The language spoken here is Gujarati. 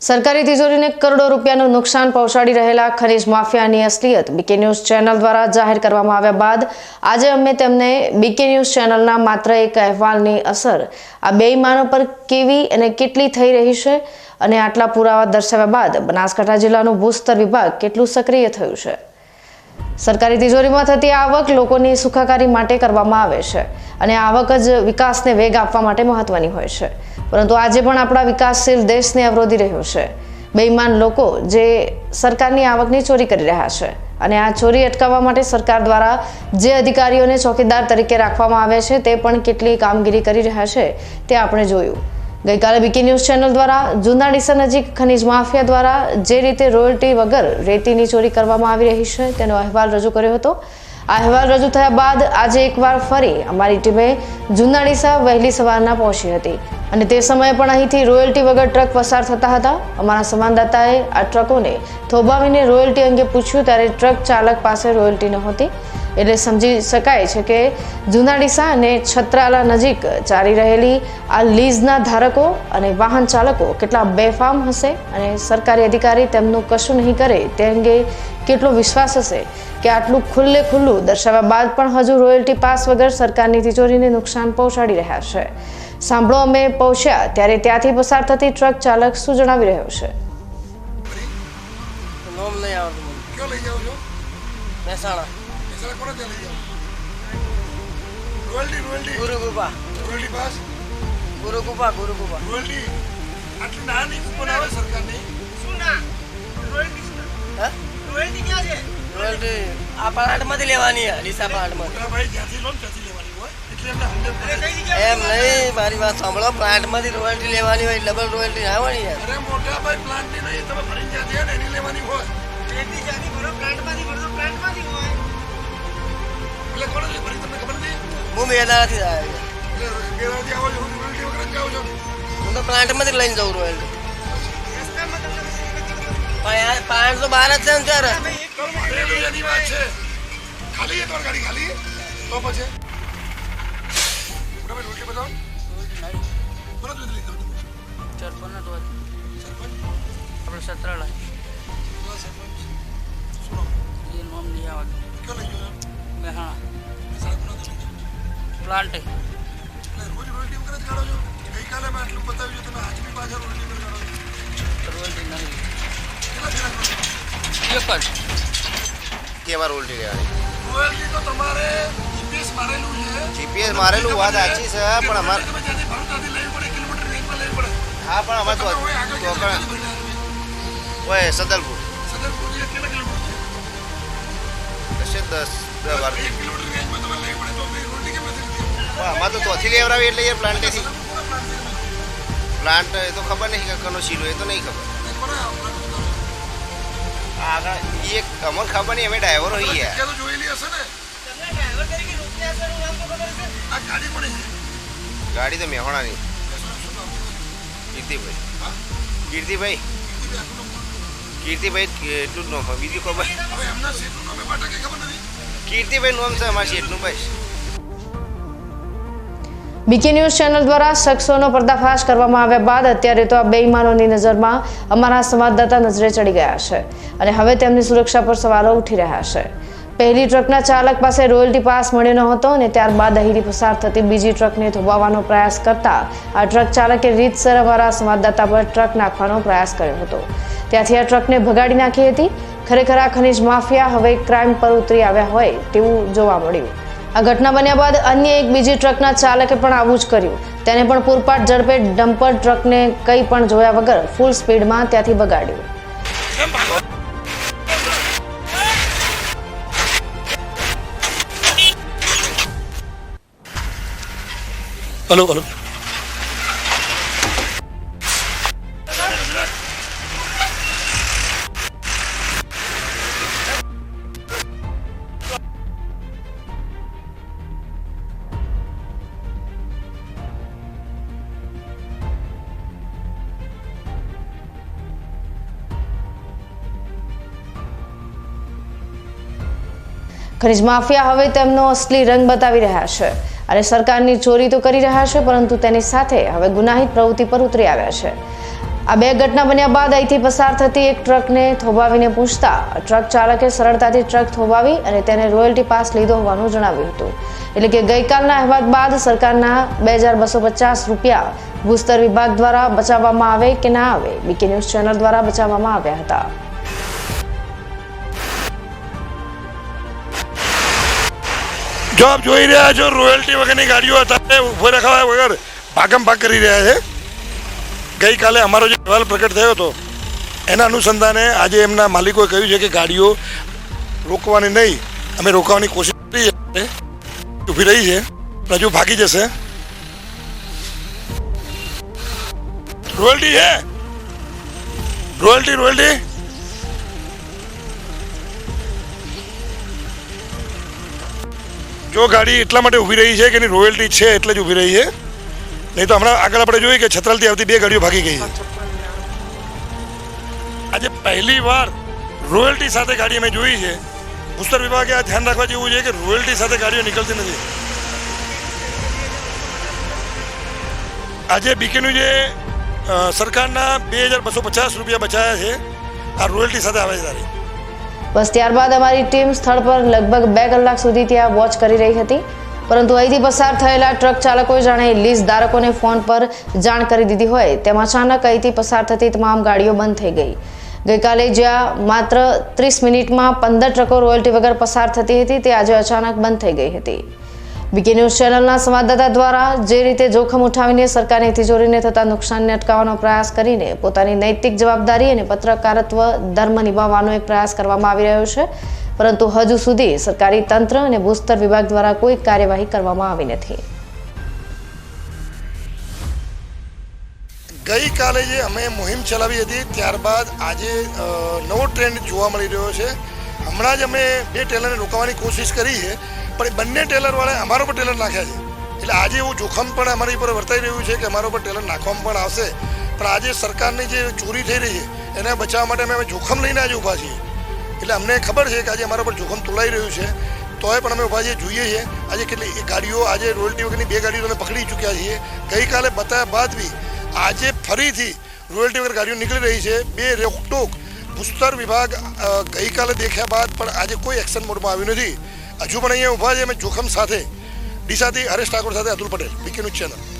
સરકારી તિજોરીને કરોડો રૂપિયાનું નુકસાન પહોંચાડી રહેલા ખનીજ માફિયાની અસલિયત બીકે ન્યૂઝ ચેનલ દ્વારા જાહેર કરવામાં આવ્યા બાદ આજે અમે તેમને બીકે ન્યૂઝ ચેનલના માત્ર એક અહેવાલની અસર, આ બેઈમાનો પર કેવી અને કેટલી થઈ રહી છે અને આટલા પુરાવા દર્શાવ્યા બાદ બનાસકાંઠા જિલ્લાનું ભૂસ્તર વિભાગ કેટલું સક્રિય થયું છે? સરકારી તિજોરીમાં થતી આવક લોકોની સુખાકારી માટે કરવામાં આવે છે અને આવક જ વિકાસને વેગ આપવા માટે મહત્વની હોય છે. પરંતુ આજે પણ આપણા વિકાસશીલ દેશને અવરોધી રહ્યો છે. બેઈમાન લોકો જે સરકારની આવકની ચોરી કરી રહ્યા છે અને આ ચોરી અટકાવવા માટે સરકાર દ્વારા જે અધિકારીઓને ચોકીદાર તરીકે રાખવામાં આવે છે તે પણ કેટલી કામગીરી કરી રહ્યા છે તે આપણે જોયું. ગઈકાલે બીકે ન્યૂઝ ચેનલ દ્વારા જૂના ડીસા નજીક ખનીજ માફિયા દ્વારા જે રીતે રોયલ્ટી વગર રેતીની ચોરી કરવામાં આવી રહી છે તેનો અહેવાલ રજૂ કર્યો હતો. આ અહેવાલ રજૂ થયા બાદ આજે એકવાર ફરી અમારી ટીમે જૂના ડીસા વહેલી સવારના પહોંચી હતી. અને તે સમયે પણ અહીંથી રોયલ્ટી વગર ટ્રક પસાર થતા હતા. અમારા સંવાદદાતાએ આ ટ્રકોને થોભાવીને રોયલ્ટી અંગે પૂછ્યું, ત્યારે ટ્રક ચાલક પાસે રોયલ્ટી નહોતી. એટલે સમજી શકાય છે કે જુનાડીસા અને છત્રાલા નજીક ચાલી રહેલી આ લીઝના ધારકો અને વાહન ચાલકો કેટલા બેફામ હશે અને સરકારી અધિકારી તેમનું કશું નહીં કરે તે અંગે કેટલો વિશ્વાસ હશે? કે આટલું ખુલ્લે ખુલ્લું દર્શાવ્યા બાદ પણ હજુ રોયલ્ટી પાસ વગર સરકારની તિજોરીને નુકસાન પહોંચાડી રહ્યા છે. સાંભળો અમે પહોંચ્યા ત્યારે ત્યાંથી પસાર થતી ટ્રક ચાલક શું જણાવી રહ્યો છે? મહેસાણા. મહેસાણા કોને ત્યાં લઈ જાઓ. Royalty royalty. ગુરુ ગુપા. Royalty pass. ગુરુ ગુપા ગુરુ ગુપા. રોયલ્ટી. આટલી નાની કૂપન આવે સરકારની. હે? રોયલ્ટી આ પ્લાન્ટમાંથી લેવાની છે ડીસા પ્લાન્ટમાંથી ભાઈ જ્યાંથી લો ત્યાંથી લેવાની હોય. એટલે એમ નહીં મારી વાત સાંભળો પ્લાન્ટમાંથી રોયલ્ટી લેવાની હોય ડબલ રોયલ્ટી ના હોય યાર અરે મોટા ભાઈ પ્લાન્ટની નહીં તમે ભરી જ્યાં એની લેવાની હોય. એટલે ભરી તમને ખબર નથી? હું મેદાનાથી આવ્યો. એટલે આવો છો રોયલ્ટી વગર જ જાઓ છો. હું તો પ્લાન્ટમાંથી લઈને જવું રોયલ્ટી પ્લાન્ટ તો બહાર જ છે ને ત્યારે ખાલી એક વાર ગાડી ખાલી. તો પછી? ભાઈ બતાવો સરપંચ સરપંચ આપણે સત્રાલય પેલા પ્લાન્ટે. રોજ જ. કાઢો છો ગઈકાલે મેં આટલું બતાવ્યું છે તમે આજ બી પાછા રોયલ્ટી વગર કાઢો છો કરો એક જ તો તમારે જીપીએસ મારેલું છે જીપીએસ મારેલું વાત સાચી છે પણ અમારે હા પણ અમારે તો? ઓય સદલપુર. સદરપુરથી કેટલા કિલોમીટર છે? દસ દસ બાર કિલોમીટર રેન્જમાં તમારે લેવી પડે તો અમારે તો તોથી લેવડાવી એટલે યાર પ્લાન્ટેથી પ્લાન્ટ એ તો ખબર નહીં કે કનો શીલો એ તો નહીં ખબર. એ? આગળ એ એક અમને ખબર નહીં અમે ડ્રાઈવર હોઈએ. જગ્યા જોયેલી હશે ને? ગાડી તો મેહોણાની? કીર્તિભાઈ. કીર્તિભાઈ? કીર્તિભાઈ એટલું જ નામ બીજું ખબર? એ કીર્તિભાઈ નામ છે અમારા શેઠનું બસ બીકે ન્યૂઝ ચેનલ દ્વારા શખ્સોનો પર્દાફાશ કરવામાં આવ્યા બાદ અત્યારે તો આ બેઈમાનોની નજરમાં અમારા સંવાદદાતા નજરે ચડી ગયા છે અને હવે તેમની સુરક્ષા પર સવાલો ઉઠી રહ્યા છે. પહેલી ટ્રકના ચાલક પાસે રોયલ્ટી પાસ મળ્યો ન હતો અને ત્યારબાદ અહીંથી પસાર થતી બીજી ટ્રકને થોભાવવાનો પ્રયાસ કરતા આ ટ્રક ચાલકે રીતસર અમારા સંવાદદાતા પર ટ્રક નાખવાનો પ્રયાસ કર્યો હતો. ત્યાંથી આ ટ્રકને ભગાડી નાખી હતી. ખરેખર આ ખનીજ માફિયા હવે ક્રાઇમ પર ઉતરી આવ્યા હોય તેવું જોવા મળ્યું. આ ઘટના બન્યા બાદ અન્ય એક બીજી ટ્રકના ચાલકે પણ આવું જ કર્યું. તેને પણ પૂરપાટ ઝડપે ડમ્પર ટ્રકને કંઈ પણ જોયા વગર ફૂલ સ્પીડમાં ત્યાંથી બગાડ્યું હલો હલો. ખનીજ માફિયા હવે તેમનો અસલી રંગ બતાવી રહ્યા છે. અને સરકારની ચોરી તો કરી રહ્યા છે, પરંતુ તેની સાથે હવે ગુનાહિત પ્રવૃત્તિ પર ઉતરી આવ્યા છે. આ બે ઘટના બન્યા બાદ અહીંથી પસાર થતી એક ટ્રકને થોભાવીને પૂછતા, ટ્રક ચાલકે સરળતાથી ટ્રક થોભાવી અને તેને રોયલ્ટી પાસ લીધો હોવાનું જણાવ્યું હતું. એટલે કે ગઈકાલના અહેવાલ બાદ સરકારના બે હજાર બસો પચાસ રૂપિયા ભૂસ્તર વિભાગ દ્વારા બચાવવામાં આવે કે ના આવે, બીકે ન્યૂઝ ચેનલ દ્વારા બચાવવામાં આવ્યા હતા. જો આપ જોઈ રહ્યા છો. રોયલ્ટી વગરની ગાડીઓ અત્યારે ઊભો રખાવા વગર ભાગમ ભાગ કરી રહ્યા છે. ગઈકાલે અમારો જે અહેવાલ પ્રગટ થયો હતો, એના અનુસંધાને આજે એમના માલિકોએ કહ્યું છે કે ગાડીઓ રોકવાની નહીં, અમે રોકવાની કોશિશ કરી છે. ઊભી રહી છે. હજુ ભાગી જશે. રોયલ્ટી છે. રોયલ્ટી રોયલ્ટી જો ગાડી એટલા માટે ઊભી રહી છે કે એની રોયલ્ટી છે એટલે જ ઊભી રહી છે. નહીં તો હમણાં આગળ આપણે જોઈએ કે છત્રાલથી આવતી બે ગાડીઓ ભાગી ગઈ છે. આજે પહેલી વાર રોયલ્ટી સાથે ગાડી અમે જોઈ છે. ભૂસ્તર વિભાગે આ ધ્યાન રાખવા જેવું છે કે રોયલ્ટી સાથે ગાડીઓ નીકળતી નથી. આજે બીકેનું જે અ, સરકારના બે હજાર બસો પચાસ રૂપિયા બચાયા છે આ રોયલ્ટી સાથે આવે છે તારી. બસ ત્યારબાદ અમારી ટીમ સ્થળ પર લગભગ બે કલાક સુધી ત્યાં વોચ કરી રહી હતી. પરંતુ અહીંથી પસાર થયેલા ટ્રક ચાલકોએ જાણે લીઝ ધારકોને ફોન પર જાણ કરી દીધી હોય, તેમ અચાનક અહીંથી પસાર થતી તમામ ગાડીઓ બંધ થઈ ગઈ. ગઈકાલે જ્યાં માત્ર ત્રીસ મિનિટમાં પંદર ટ્રકો રોયલ્ટી વગર પસાર થતી હતી, તે આજે અચાનક બંધ થઈ ગઈ હતી. બીકે ન્યૂઝ ચેનલના સંવાદદાતા દ્વારા જે રીતે જોખમ ઉઠાવીને સરકારની તિજોરીને થતા નુકસાનને અટકાવવાનો પ્રયાસ કરીને પોતાની નૈતિક જવાબદારી અને પત્રકારત્વ ધર્મ નિભાવવાનો એક પ્રયાસ કરવામાં આવી રહ્યો છે. પરંતુ હજુ સુધી સરકારી તંત્ર અને ભૂસ્તર વિભાગ દ્વારા કોઈ કાર્યવાહી કરવામાં આવી નથી. ગઈકાલે જે અમે મુહિમ ચલાવી હતી, ત્યારબાદ આજે નવો ટ્રેન્ડ જોવા મળી રહ્યો છે. હમણાં જ અમે બે ટેલરને રોકવાની કોશિશ કરી છે. પણ એ બંને ટેલરવાળા અમારા પર ટેલર નાખ્યા છે. એટલે આજે એવું જોખમ પણ અમારી પર વર્તાઈ રહ્યું છે કે અમારા પર ટેલર નાખવામાં પણ આવશે. પણ આજે સરકારની જે ચોરી થઈ રહી છે, એને બચાવવા માટે અમે જોખમ લઈને આજે ઊભા છીએ. એટલે અમને ખબર છે કે આજે અમારા પર જોખમ તોલાઈ રહ્યું છે. તોય પણ અમે ઊભા છીએ, જોઈએ છીએ. આજે કેટલી ગાડીઓ, આજે રોયલ્ટી વગરની બે ગાડીઓ અમે પકડી ચૂક્યા છીએ. ગઈકાલે બતાવ્યા બાદ બી આજે ફરીથી રોયલ્ટી વગર ગાડીઓ નીકળી રહી છે. બે રોકટોક ભૂસ્તર વિભાગ ગઈકાલે દેખ્યા બાદ પણ આજે કોઈ એક્શન મોડમાં આવ્યું નથી. હજુ પણ અહીંયા ઊભા છે, અમે જોખમ સાથે, ડીસાથી હરેશ ઠાકોર સાથે અતુલ પટેલ બીકેનું ચેનલ.